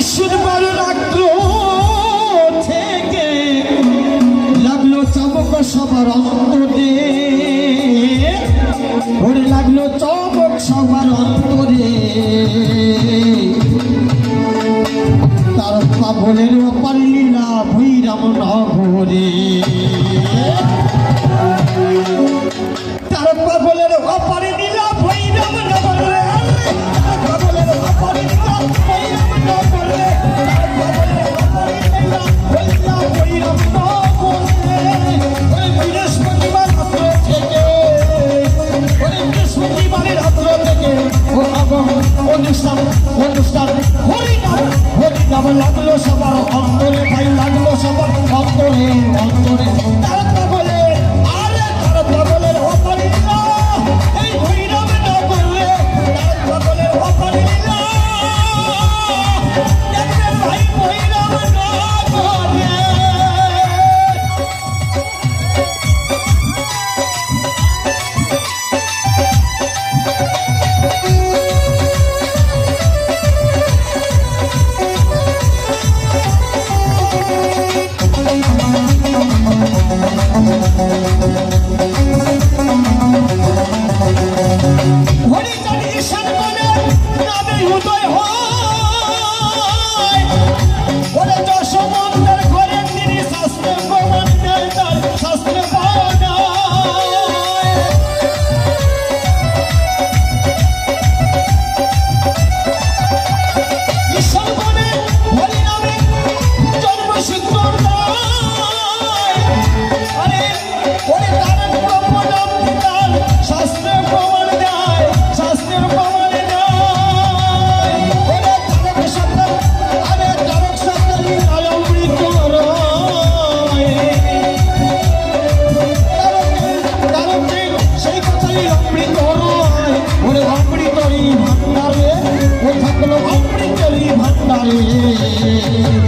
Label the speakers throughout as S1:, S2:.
S1: বিশ্বের বারণাক্র থেকে লাগল চমক সবার অন্তরে। ওরে লাগল চমক সবার অন্তরে। তার পাবনের ওপারে সবার অন্তরে ভাই লাগল সবার অন্তরে অন্তরে। Thank you.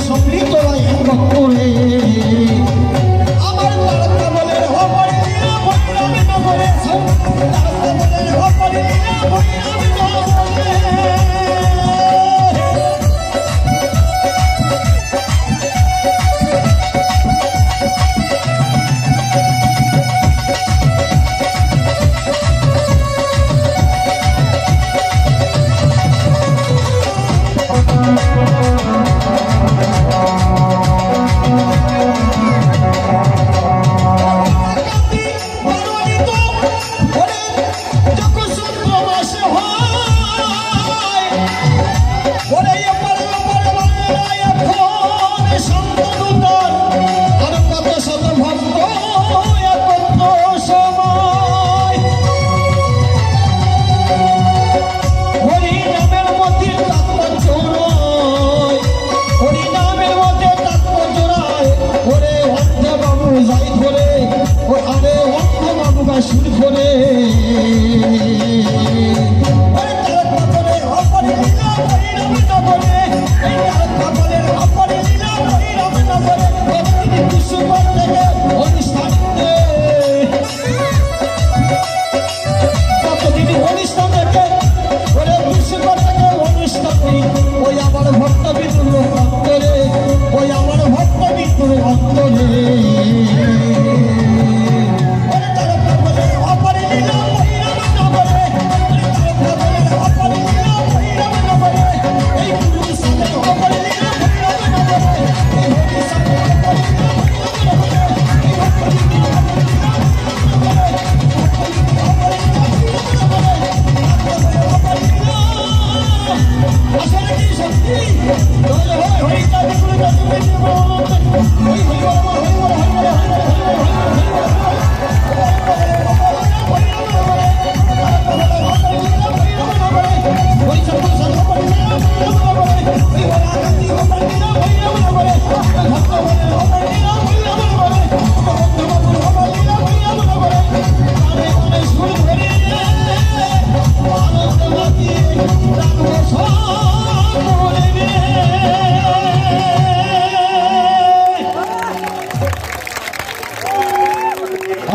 S1: সম্মিলিত রায়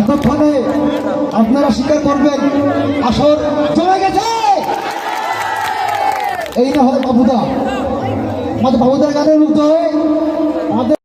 S1: এতক্ষণে আপনারা স্বীকার করবেন, আসর চলে গেছে! এই না বাবুদা। আমাদের বাবুদার গানের মুক্ত হয়ে আমাদের